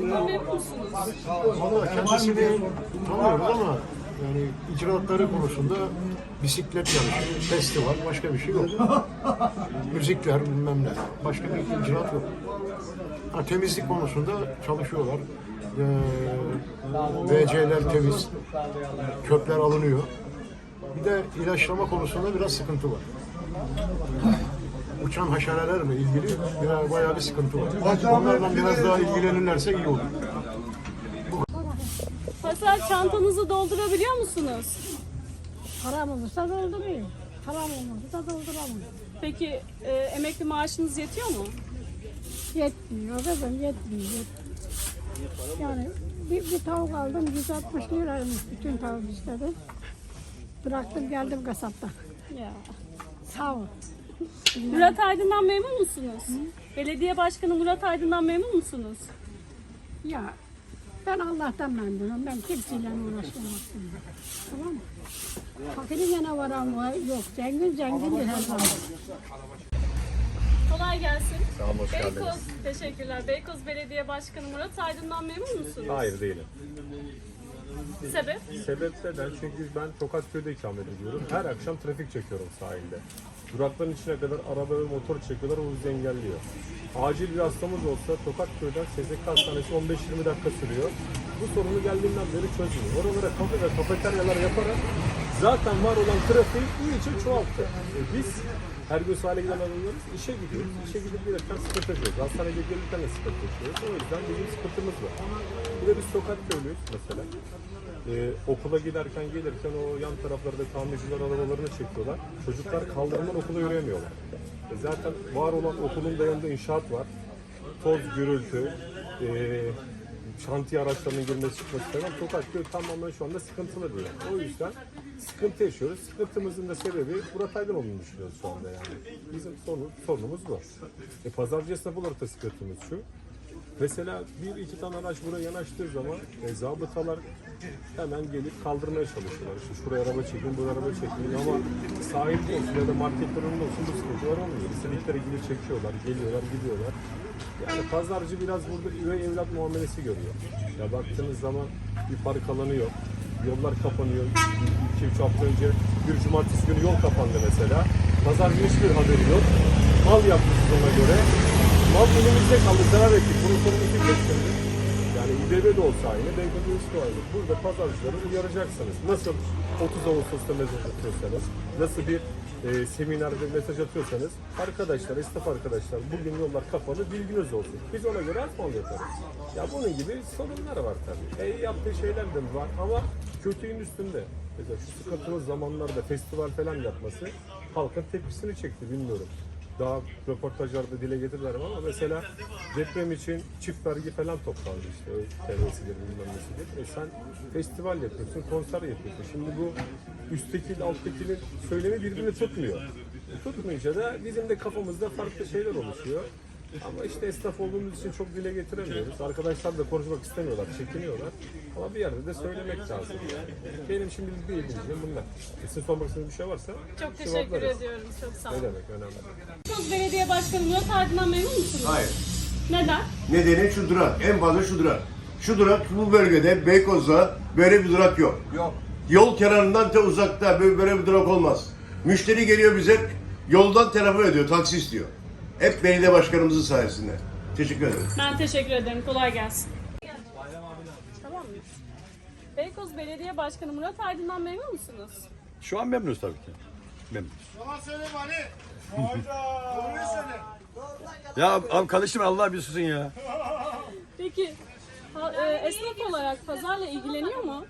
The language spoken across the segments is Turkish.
Memnun musunuz? Valla kendisini tanıyoruz ama yani icraatları konusunda bisiklet yarışı, festival başka bir şey yok. Müzikler bilmem ne. Başka bir icraat yok. Ha, temizlik konusunda çalışıyorlar. Ee, VC'ler temiz. Kökler alınıyor. Bir de ilaçlama konusunda biraz sıkıntı var. Uçan haşerelerle ilgili biraz bayağı bir sıkıntı var. Onlardan biraz daha ilgilenirlerse iyi olur. Pazar çantanızı doldurabiliyor musunuz? Param olursa doldurayım. Param olmazsa dolduramam. Peki e, emekli maaşınız yetiyor mu? Yetmiyor kızım yetmiyor. Yani bir, bir tavuk aldım 160 liraymış bütün tavuk istedi. Bıraktım geldim kasaptan. Ya. Sağ ol. Murat Aydın'dan memnun musunuz? Belediye Başkanı Murat Aydın'dan memnun musunuz? Ya ben Allah'tan memnunum. Ben kimseyle uğraşmamak Tamam mı? Fakirin yana varan var yok. Zengin zengindir her zaman. Kolay gelsin. Sağ olun, hoş Beykoz, geldiniz. teşekkürler. Beykoz Belediye Başkanı Murat Aydın'dan memnun musunuz? Hayır değilim. Sebep? Sebep neden? Çünkü ben Tokatköy'de ikamet ediyorum. Her akşam trafik çekiyorum sahilde. Durakların içine kadar araba ve motor çekiyorlar, o bizi engelliyor. Acil bir hastamız olsa Tokatköy'den SSK Hastanesi 15-20 dakika sürüyor. Bu sorunu geldiğinden beri çözmüyor. Oralara kafe ve kafeteryalar yaparak zaten var olan trafiği iyice çoğalttı. E biz her gün sahile giden adamlarız, işe gidiyoruz. İşe gidip gelirken sıkıntı yaşıyoruz. Hastaneye gelirken de sıkıntı yaşıyoruz. O yüzden bizim sıkıntımız var. Bir de biz sokak köylüyüz mesela. Ee, okula giderken gelirken o yan taraflarda tamirciler arabalarını çekiyorlar. Çocuklar kaldırımdan okula yürüyemiyorlar. E zaten var olan okulun da yanında inşaat var. Toz, gürültü, e, şantiye araçlarının girmesi çıkması falan Tokatköy tamamen şu anda sıkıntılı bir. O yüzden sıkıntı yaşıyoruz. Sıkıntımızın da sebebi Murat Aydın olduğunu düşünüyoruz şu anda yani. Bizim sorun, sorunumuz bu. E, pazarcı esnaf olarak da sıkıntımız şu. Mesela bir iki tane araç buraya yanaştığı zaman e, zabıtalar hemen gelip kaldırmaya çalışıyorlar. İşte şuraya araba çekin, buraya araba çekin ama sahilde olsun ya da marketler önünde olsun bu sıkıntılar olmuyor. İstedikleri gibi çekiyorlar, geliyorlar, gidiyorlar. Yani pazarcı biraz burada üvey evlat muamelesi görüyor. Ya baktığınız zaman bir park alanı yok. Yollar kapanıyor. 2-3 hafta önce bir cumartesi günü yol kapandı mesela. Pazarcının hiçbir haberi yok. Mal yapmışız ona göre. Mal elimizde kaldı, zarar ettik. Bunun sorumlusu kim şimdi? Yani İBB de olsa aynı, Beykoz Üniversitesi aynı. Burada pazarcıları uyaracaksınız. Nasıl 30 Ağustos'ta mesaj atıyorsanız, nasıl bir e, seminerde mesaj atıyorsanız, arkadaşlar, esnaf arkadaşlar bugün yollar kapalı, bilginiz olsun. Biz ona göre atmam yaparız. Ya bunun gibi sorunlar var tabii. E, yaptığı şeyler de var ama kötüyün üstünde. Mesela şu sıkıntılı zamanlarda festival falan yapması halkın tepkisini çekti bilmiyorum daha röportajlarda dile getirdiler ama mesela deprem için çift vergi falan toplandı işte TV'sidir bilmem nesidir. E sen festival yapıyorsun, konser yapıyorsun. Şimdi bu üstteki alttakinin söylemi birbirini tutmuyor. E tutmayınca da bizim de kafamızda farklı şeyler oluşuyor. Ama işte esnaf olduğumuz için çok dile getiremiyoruz. Arkadaşlar da konuşmak istemiyorlar, çekiniyorlar. Ama bir yerde de söylemek lazım. Benim şimdilik bir bildiğim bunlar. E, Sizin sormak istediğiniz bir şey varsa Çok teşekkür cevaplarız. ediyorum. Çok sağ Ne olun. demek, önemli. Beykoz Belediye Başkanı Murat Aydın'dan memnun musunuz? Hayır. Neden? Nedeni şu durak. En fazla şu durak. Şu durak bu bölgede Beykoz'da böyle bir durak yok. Yok. Yol kenarından te uzakta böyle, böyle bir durak olmaz. Müşteri geliyor bize yoldan telefon ediyor, taksi istiyor. Hep belediye başkanımızın sayesinde. Teşekkür ederim. Ben teşekkür ederim. Kolay gelsin. Tamam mı? Beykoz Belediye Başkanı Murat Aydın'dan memnun musunuz? Şu an memnunuz tabii ki. Memnunuz. Ya abi kardeşim Allah bir susun ya. Peki ha- e, esnaf olarak pazarla ilgileniyor mu?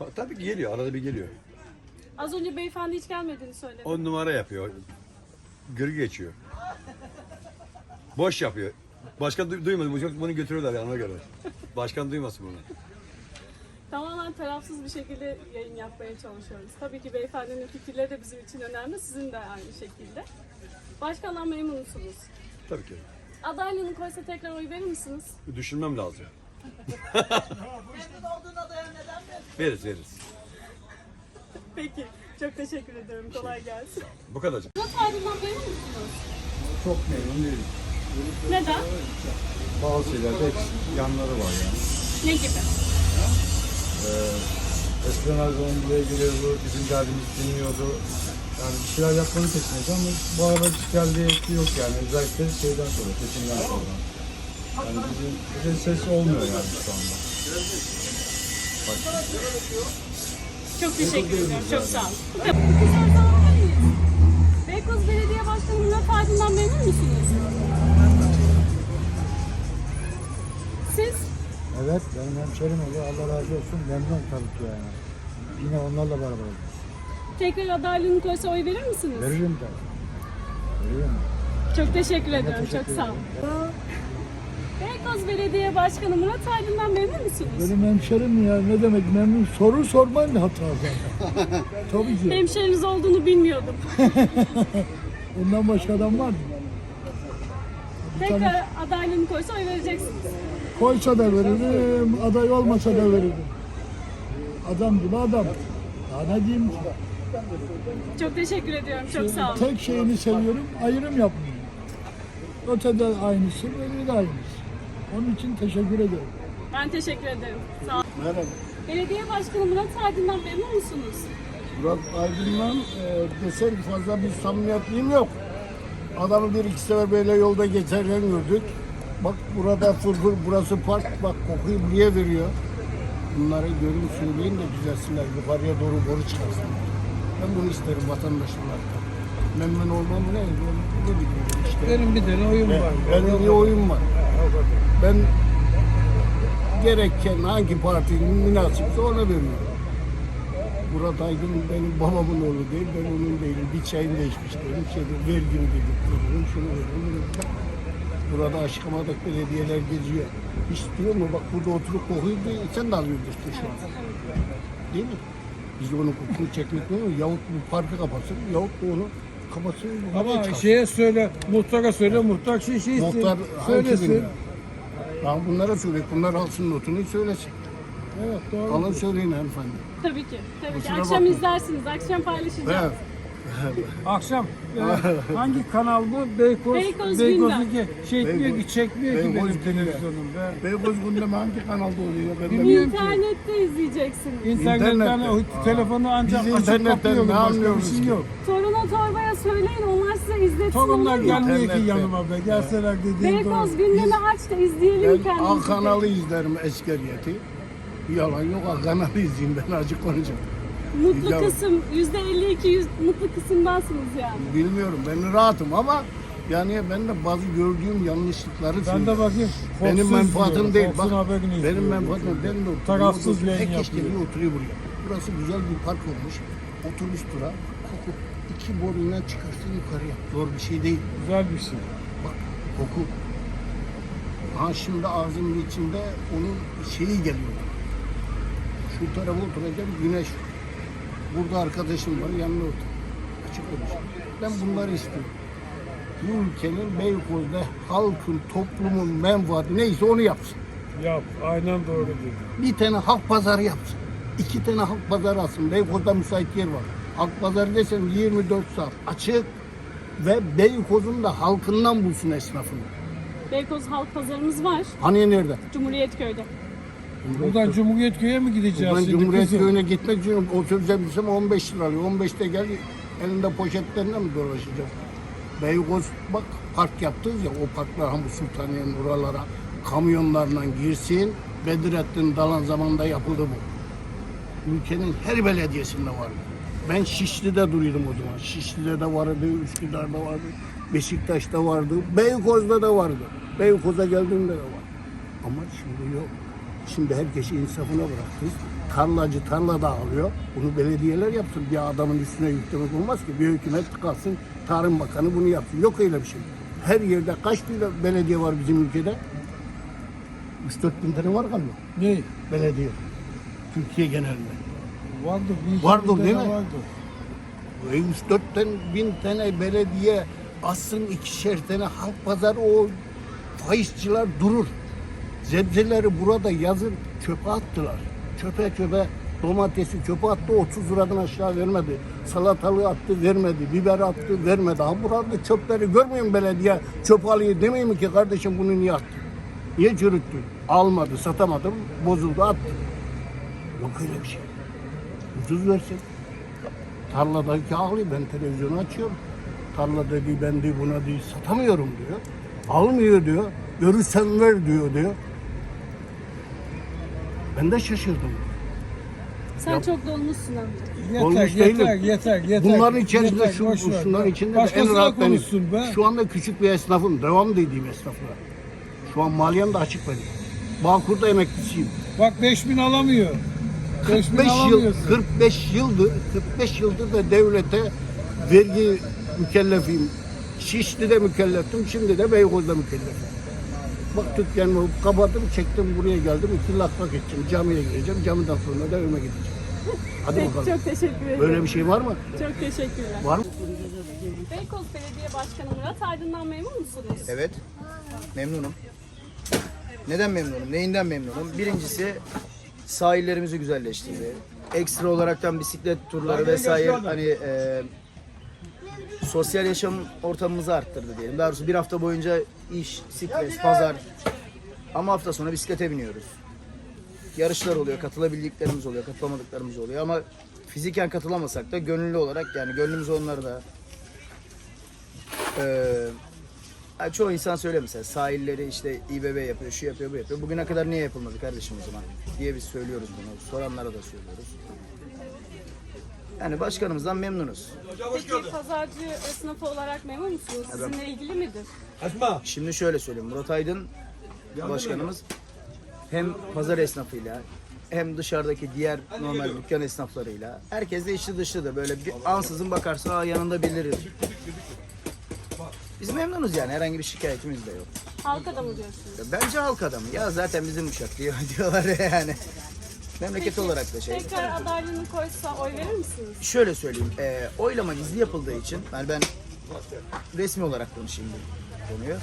Pa- Tabii ki geliyor, arada bir geliyor. Az önce beyefendi hiç gelmediğini söyledi. On numara yapıyor. Gırgı geçiyor. Boş yapıyor. Başkan du- duymadı. Bu- Bunu götürüyorlar yani ona göre. Başkan duymasın bunu. Tamamen tarafsız bir şekilde yayın yapmaya çalışıyoruz. Tabii ki beyefendinin fikirleri de bizim için önemli, sizin de aynı şekilde. Başkandan memnun musunuz? Tabii ki. Adaylığını koysa tekrar oy verir misiniz? Düşünmem lazım. veririz veririz. Peki, çok teşekkür ederim. Kolay gelsin. Bu kadar. Murat Aydın'dan memnun musunuz? Çok memnun değilim. Neden? bazı şeylerde eksik yanları var yani. Ne gibi? Eskiden her zaman buraya geliyordu, bizim derdimizi dinliyordu. Yani bir şeyler yapmanı tekleniyordu ama bu arada hiç geldiği yok yani. Özellikle şeyden sonra, seçimden sonra. Yani bizim, bizim ses olmuyor yani şu anda. Çok teşekkür ediyorum. Çok sağ olun. Beykoz Belediye Başkanı Murat Aydın'dan memnun musunuz? Benim hemşerim oluyor. Allah razı olsun. Memnun tabii ki yani. Yine onlarla beraber olduk. Tekrar adaylığını koysa oy verir misiniz? Veririm de. Veririm. Çok teşekkür ediyorum. teşekkür Çok sağ olun. ederim. Beykoz Belediye Başkanı Murat Aydın'dan memnun musunuz? Benim hemşerim ya ne demek memnun? Soru sorman hata zaten. tabii ki. Hemşeriniz olduğunu bilmiyordum. Ondan başka adam var mı? Tekrar adaylığını koysa oy vereceksiniz. Koysa da veririm, aday olmasa da veririm. Adam gibi adam. Daha ne diyeyim ki? Çok teşekkür ediyorum. Çok sağ olun. Tek şeyini seviyorum, ayrım yapmıyorum. Ötede aynısı, öbürü de aynısı. Onun için teşekkür ederim. Ben teşekkür ederim. Sağ olun. Merhaba. Belediye Başkanı Murat Aydın'dan memnun musunuz? Murat Aydın'dan e, desem fazla bir samimiyetliğim yok. Adamı bir iki sefer böyle yolda geçerken gördük. Bak burada fırfır, burası park, bak kokuyu buraya veriyor. Bunları görün söyleyin de düzelsinler, yukarıya doğru boru çıkarsın. Ben bunu isterim vatandaşlardan. Memnun olmam ne? Ne bileyim işte. Benim bir tane oyun var. Benim bir oyun var. Ben gereken hangi partinin münasipse ona veriyorum. Murat Aydın benim babamın oğlu değil, ben onun değilim. Bir çayını da içmiş değilim. Şeyde vergimi dedik, şunu veriyorum. Burada aşkamadık belediyeler geziyor. İstiyor mu? Bak burada oturup kokuyor diye sen de alıyorsun şu an. Değil mi? Biz de onun kokusunu çekmek olur? Yahut bu parkı kapatsın, yahut da onu kapatsın. Ama çıkarsın. şeye söyle, muhtara söyle, muhtar şey şey Muhtar söylesin. Ya bunlara söyle, bunlar alsın notunu söylesin. Evet, doğru. Alın söyleyin hanımefendi. Tabii ki. Tabii ki. Kusura Akşam bakmayın. izlersiniz. Akşam paylaşacağız. Evet. Akşam e, hangi kanal bu? Beykoz, Beykoz Beykoz'u Gündem. ki çekmiyor ki, çekmiyor ki Beykoz benim Gündem. televizyonumda. Beykoz gündemi hangi kanalda oluyor? Ben de Bilmiyorum. İnternette izleyeceksiniz. İnternetten İnternette. o telefonu ancak Biz açıp internetten ne Başka bir anlıyoruz şey ki? yok. Toruna torbaya söyleyin. Onlar size izletsin. Torunlar olur mu? gelmiyor ki İnternette. yanıma be. Gelseler dediğim Beykoz doğru. gündemi aç da izleyelim Ben kendimizi. A kanalı izlerim eskeriyeti. Yalan yok A kanalı izleyeyim ben acık konuşacağım. Mutlu Ya- kısım. %52 yüz, mutlu kısımdansınız yani. Bilmiyorum ben rahatım ama yani ben de bazı gördüğüm yanlışlıkları Ben de söylüyorum. bakayım. Benim menfaatim değil. Bak, benim menfaatim ben de Tarafsız yayın Herkes yapıyor. oturuyor buraya. Burası güzel bir park olmuş. Otobüs durağı. Koku. iki boruyla çıkarsın yukarıya. Zor bir şey değil. Güzel bir şey. Bak koku. Ha şimdi ağzımın içinde onun şeyi geliyor. Şu tarafa oturacağım güneş. Burada arkadaşım var yanına otur. Açık konuşayım. Ben bunları istiyorum. Bu ülkenin Beykoz'da halkın, toplumun menfaati neyse onu yapsın. Yap. Aynen doğru dedi. Bir tane halk pazarı yapsın. İki tane halk pazarı alsın. Beykoz'da müsait yer var. Halk pazarı desem 24 saat açık ve Beykoz'un da halkından bulsun esnafını. Beykoz Halk Pazarımız var. Hani nerede? Cumhuriyet Köy'de. Buradan Cumhuriyet Köy'e mi gideceğiz şimdi Cumhuriyet kızım? Köyü'ne gitmek için otobüse binsem 15 lira alıyor. 15'te gel elinde poşetlerine mi dolaşacağım? Beykoz bak park yaptınız ya o parklar Hamur Sultaniye'nin oralara kamyonlarla girsin. Bedrettin Dalan zamanında yapıldı bu. Ülkenin her belediyesinde vardı. Ben Şişli'de duruyordum o zaman. Şişli'de de vardı, Üsküdar'da vardı, Beşiktaş'ta vardı, Beykoz'da da vardı. Beykoz'a geldiğimde de var. Ama şimdi yok. Şimdi herkesi insafına bıraktınız. Tarlacı tarla dağılıyor. Bunu belediyeler yapsın. Bir adamın üstüne yüklemek olmaz ki. Bir hükümet kalsın, Tarım Bakanı bunu yapsın. Yok öyle bir şey. Her yerde kaç tane belediye var bizim ülkede? 3-4 bin tane var galiba Ne? belediye. Türkiye genelinde. Vardır. Bir Vardır, bir değil mi? Vardır. 3-4 tane bin tane belediye aslında ikişer tane halk pazarı o faizciler durur. Sebzeleri burada yazın çöpe attılar. Çöpe çöpe domatesi çöpe attı 30 liradan aşağı vermedi. Salatalığı attı vermedi. Biber attı vermedi. Ha burada çöpleri görmüyor musun belediye? Çöp alıyor demeyeyim mi ki kardeşim bunu niye attın? Niye çürüttün? Almadı, satamadım, bozuldu, attı. Yok öyle bir şey. Ucuz versin. Tarladaki ağlıyor, ben televizyonu açıyorum. Tarla dedi, ben de buna değil, satamıyorum diyor. Almıyor diyor. Görürsen ver diyor diyor. Ben de şaşırdım. Sen çok dolmuşsun amca. Olmuş değilim. yeter, yeter. Bunların içerisinde Yeter, şu, boş ver. şunların içinde de en rahat benim. be. Şu anda küçük bir esnafım. Devam dediğim esnaflar. Şu an maliyem de açık benim. Bağkur'da emeklisiyim. Bak 5000 alamıyor. 5000 45 yıl, alamıyorsun. 45 yıldır, 45 yıldır da devlete vergi mükellefiyim. Şişli'de mükelleftim, şimdi de Beykoz'da mükellefim. Bak dükkanımı kapattım, çektim buraya geldim, iki lakma geçeceğim, camiye gireceğim, camiden sonra da evime gideceğim. Hadi Peki, bakalım. çok teşekkür ederim. Böyle bir şey var mı? Çok teşekkürler. Var mı? Beykoz Belediye Başkanı Murat Aydın'dan memnun musunuz? Evet. Memnunum. Neden memnunum? Neyinden memnunum? Birincisi sahillerimizi güzelleştirdi. Ekstra olaraktan bisiklet turları vesaire hani e, sosyal yaşam ortamımızı arttırdı diyelim. Daha doğrusu bir hafta boyunca iş, stres, pazar. Ama hafta sonu bisiklete biniyoruz. Yarışlar oluyor, katılabildiklerimiz oluyor, katılamadıklarımız oluyor. Ama fiziken katılamasak da gönüllü olarak yani gönlümüz onlarda. Ee, ya çoğu insan söylüyor mesela sahilleri işte İBB yapıyor, şu yapıyor, bu yapıyor. Bugüne kadar niye yapılmadı kardeşim o zaman diye biz söylüyoruz bunu. Soranlara da söylüyoruz. Yani başkanımızdan memnunuz. Peki pazarcı esnafı olarak memnun musunuz? Sizinle ilgili midir? Şimdi şöyle söyleyeyim. Murat Aydın başkanımız hem pazar esnafıyla hem dışarıdaki diğer normal dükkan esnaflarıyla herkes de içli dışlıdır. Böyle bir ansızın bakarsın aa yanında birileri. Biz memnunuz yani herhangi bir şikayetimiz de yok. Halkada mı diyorsunuz? Ya Bence halk adamı. Ya zaten bizim uşak diyor diyorlar yani. Memleket olarak da şey. Tekrar adaylığını koysa oy verir misiniz? Şöyle söyleyeyim. E, oylama gizli yapıldığı için yani ben resmi olarak konuşayım bu konuyu.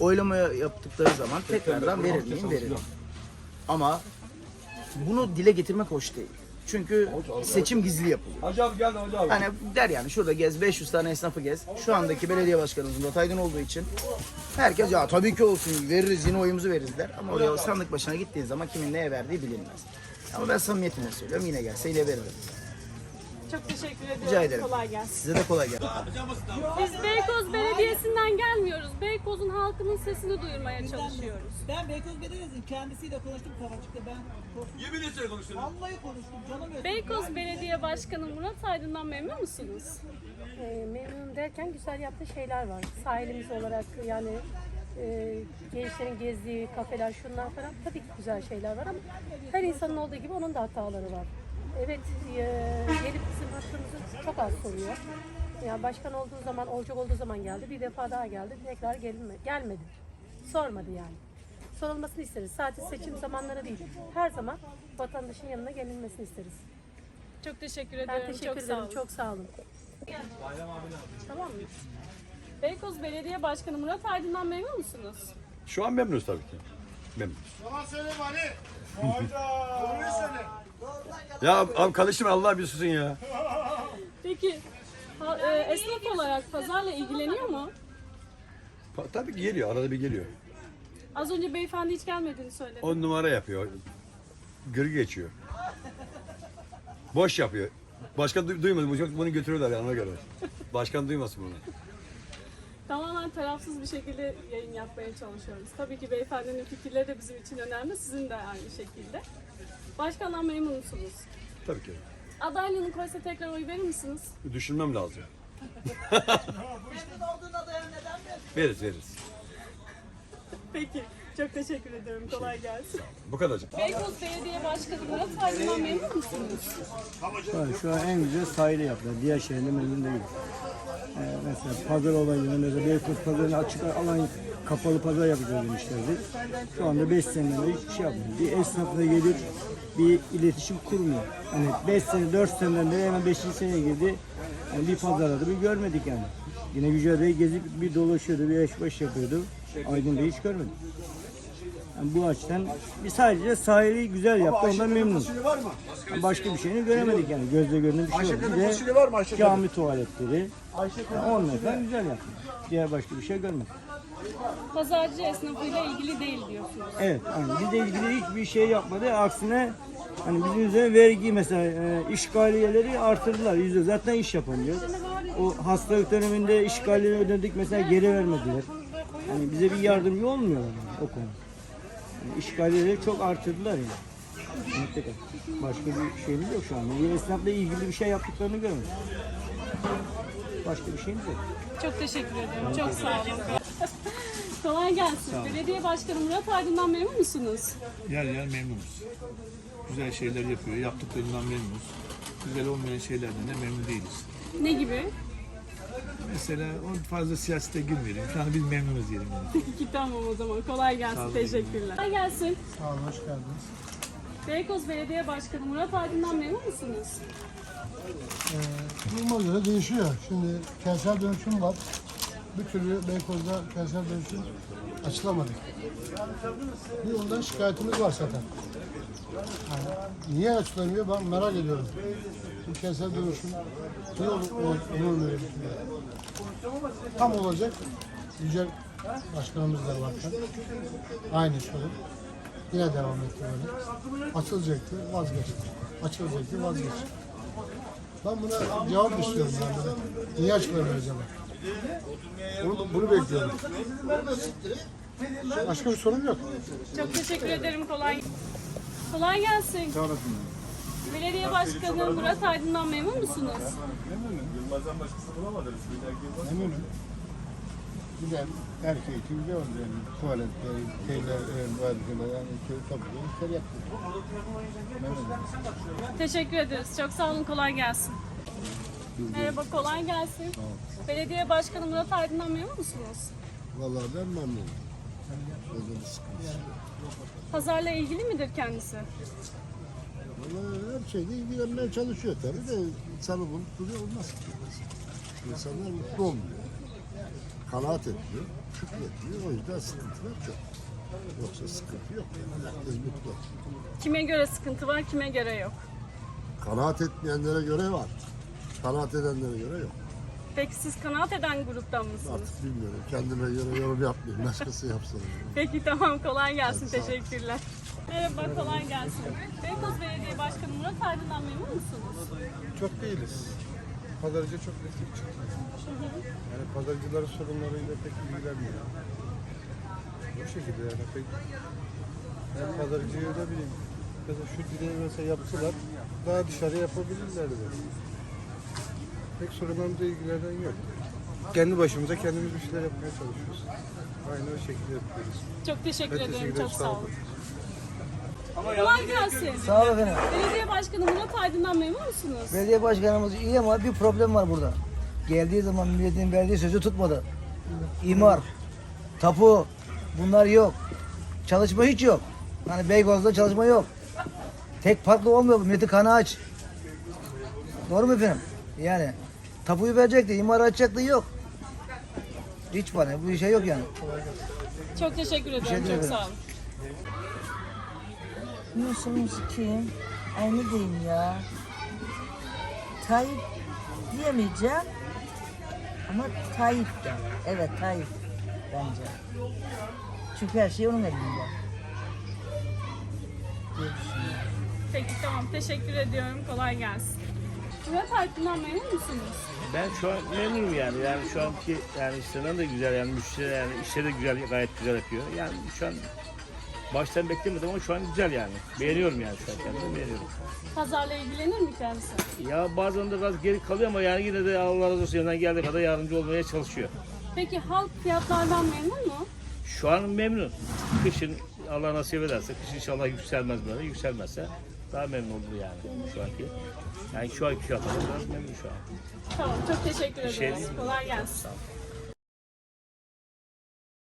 Oylama yaptıkları zaman tekrardan verir miyim? Veririm. Ama bunu dile getirmek hoş değil. Çünkü seçim gizli yapılıyor. Hacı abi geldi hacı abi. Hani der yani şurada gez 500 tane esnafı gez. Şu andaki belediye başkanımız Murat Aydın olduğu için herkes ya tabii ki olsun veririz yine oyumuzu veririz der. Ama oraya sandık başına gittiğin zaman kimin neye verdiği bilinmez. Ama ben samimiyetimle söylüyorum yine gelse yine veririm. Çok teşekkür ediyorum. Rica ederim. Kolay gelsin. Size de kolay gelsin. Biz Beykoz Belediyesi'nden gelmiyoruz. Beykoz'un halkının sesini duyurmaya çalışıyoruz. Ben Beykoz Belediyesi'nin kendisiyle konuştum Kavacık'ta ben. Yemin etsene konuştun. Vallahi konuştum canım yok. Beykoz Belediye Başkanı Murat Aydın'dan memnun musunuz? E, memnun derken güzel yaptığı şeyler var. Sahilimiz olarak yani e, gençlerin gezdiği kafeler şunlar falan tabii ki güzel şeyler var ama her insanın olduğu gibi onun da hataları var. Evet e, gelip bizim hakkımızı çok az soruyor. Yani başkan olduğu zaman, olacak olduğu zaman geldi. Bir defa daha geldi. Tekrar gelinme, gelmedi. Sormadı yani. Sorulmasını isteriz. Sadece seçim zamanları değil. Her zaman vatandaşın yanına gelinmesini isteriz. Çok teşekkür Ben ediyorum. teşekkür çok sağ ederim. olun. Çok sağ olun. Tamam mı? Beykoz Belediye Başkanı Murat Aydın'dan memnun musunuz? Şu an memnunuz tabii ki. Memnunuz. Ya abi kardeşim Allah bir susun ya. Peki ha- e, esnaf olarak pazarla ilgileniyor mu? Pa- Tabii ki geliyor arada bir geliyor. Az önce beyefendi hiç gelmediğini söyledi. On numara yapıyor. Gırgı geçiyor. Boş yapıyor. Başkan du- duymadı. Bu- Bunu götürüyorlar yani ona göre. Başkan duymasın bunu. Tamamen tarafsız bir şekilde yayın yapmaya çalışıyoruz. Tabii ki beyefendinin fikirleri de bizim için önemli, sizin de aynı şekilde. Başkandan memnun musunuz? Tabii ki. Adaylığını koysa tekrar oy verir misiniz? Düşünmem lazım. Memnun olduğun adaya neden mi? Veririz veririz. Peki, çok teşekkür ederim. Kolay gelsin. Bu kadarcık. Beykoz Belediye Başkanı Murat Aydın'dan memnun musunuz? Şu an en güzel sahili yaptılar. Diğer şehirde memnun değil. Ee, mesela pazar olaylarını mesela Beykoz pazarını açık alan kapalı pazar yapacağız demişlerdi. Şu anda 5 seneden beri hiçbir şey yapmıyor. Bir esnafla gelip bir iletişim kurmuyor. Hani 5 sene 4 seneden beri hemen 5. seneye girdi. Yani bir pazarda bir görmedik yani. Yine Yücel Bey gezip bir dolaşıyordu, bir eş baş yapıyordu. Aydın hiç görmedik. Yani bu açıdan bir sadece sahili güzel yaptı ondan memnun. Başka bir şeyini göremedik yani gözle görünen bir şey yok. Bir de cami tuvaletleri. Yani onlar falan güzel yaptı. Diğer başka bir şey görmedik. Pazarcı esnafıyla ilgili değil diyorsunuz. Evet, yani bizle ilgili hiçbir şey yapmadı. Aksine hani bizim üzerine vergi mesela e, işgaliyeleri artırdılar. Yüzde zaten iş yapamıyoruz. O hastalık döneminde işgaliyeleri ödedik mesela geri vermediler. Hani bize bir yardımcı olmuyor yani o konu. Yani işgaliyeleri çok artırdılar yani. Mutlaka. Başka bir şeyimiz yok şu an. Yani esnafla ilgili bir şey yaptıklarını görmedim. Başka bir şeyimiz yok. Çok teşekkür ederim. Çok sağ olun. Kolay gelsin. Belediye Başkanı Murat Aydın'dan memnun musunuz? Yer yer memnunuz. Güzel şeyler yapıyor. Yaptıklarından memnunuz. Güzel olmayan şeylerden de memnun değiliz. Ne gibi? Mesela o fazla siyasete girmeyelim. Şu an biz memnunuz diyelim. Yani. Peki tamam o zaman. Kolay gelsin. Teşekkürler. Kolay gelsin. Sağ olun, hoş geldiniz. Beykoz Belediye Başkanı Murat Aydın'dan memnun musunuz? Duruma göre değişiyor. Şimdi kentsel dönüşüm var. Bir türlü Beykoz'da kentsel dönüşüm açılamadı. Bir ondan şikayetimiz var zaten. Yani niye açılamıyor ben merak ediyorum. Bu kentsel dönüşüm niye olur, olur, olur böyle? Tam olacak. Yücel Başkanımız da varken aynı sorun. Yine devam etti böyle. Açılacaktı, vazgeçti. Açılacaktı, vazgeçti. Ben buna cevap istiyorum yani. Niye açıklamıyor acaba? Bunu, bunu bekliyorum. Başka bir sorun yok. Çok teşekkür ederim. Kolay Kolay gelsin. Belediye Başkanı Murat Aydın'dan memnun musunuz? Memnunum. Güzel. Her şey için güzel oldu yani. Tuvaletler, şeyler, vadifeler yani köy tabii işler yaptı. Memnunum. Teşekkür ederiz. Çok sağ olun. Kolay gelsin. Merhaba, kolay gelsin. Belediye Başkanı Murat Aydın'dan memnun musunuz? Vallahi ben memnunum. Özel bir sıkıntı. yok. Pazarla ilgili midir kendisi? Vallahi her şeyde ilgilenmeye çalışıyor tabii de insanı bulup duruyor olmaz. İnsanlar mutlu olmuyor. Kanaat etmiyor, şükretmiyor. O yüzden sıkıntılar çok. Yoksa sıkıntı yok. Yani herkes mutlu. Kime göre sıkıntı var, kime göre yok? Kanaat etmeyenlere göre var. Kanaat edenlere göre yok. Peki siz kanaat eden gruptan mısınız? Artık bilmiyorum. Kendime göre yorum yapmayayım. Başkası yapsın. Peki tamam, kolay gelsin. Teşekkürler. Merhaba, kolay gelsin. Beykoz Belediye Başkanı Murat Aydın'dan memnun musunuz? Çok değiliz. Pazarcı çok destek çıktı. Yani pazarcıların sorunlarıyla pek ilgilenmiyor. Bu şekilde yani pek yani pazarcıyı da bileyim. Mesela şu direği mesela yaptılar. Daha dışarı yapabilirlerdi. Pek sorunlarımızla ilgilenen yok. Kendi başımıza kendimiz bir şeyler yapmaya çalışıyoruz. Aynı o şekilde yapıyoruz. Çok teşekkür Ben ederim, teşekkür çok ederim. sağ Sağ olun. olun. Kolay gelsin. Sağ olun efendim. Belediye Başkanı Murat Aydın'dan memnun musunuz? Belediye başkanımız iyi ama bir problem var burada. Geldiği zaman milletin verdiği sözü tutmadı. İmar, tapu bunlar yok. Çalışma hiç yok. Hani Beykoz'da çalışma yok. Tek farklı olmuyor bu. Milleti kanı aç. Doğru mu efendim? Yani tapuyu verecekti, imar açacaktı yok. Hiç ya, bu şey yok yani. Çok teşekkür ederim, şey çok sağ olun. Yunus'un kim? Ay ne diyeyim ya? Tayyip diyemeyeceğim. Ama Tayyip de. Evet Tayyip bence. Çünkü her şey onun elinde. Diye düşünüyorum. Peki tamam, teşekkür ediyorum. Kolay gelsin. Murat Aydın'dan memnun musunuz? Ben şu an memnunum yani. Yani şu anki yani işlerinden de güzel yani müşteri yani işleri de güzel gayet güzel yapıyor. Yani şu an baştan beklemedim ama şu an güzel yani. Beğeniyorum yani şu an kendimi beğeniyorum. Pazarla ilgilenir mi kendisi? Ya bazen de biraz geri kalıyor ama yani yine de Allah razı olsun yanından geldiği kadar yardımcı olmaya çalışıyor. Peki halk fiyatlardan memnun mu? Şu an memnun. Kışın Allah nasip ederse kış inşallah yükselmez böyle. Yükselmezse daha memnun olur yani şu anki. Yani şu anki fiyatlardan biraz memnun şu an. Tamam, çok teşekkür şey ederiz. mi? Kolay gelsin. Ol.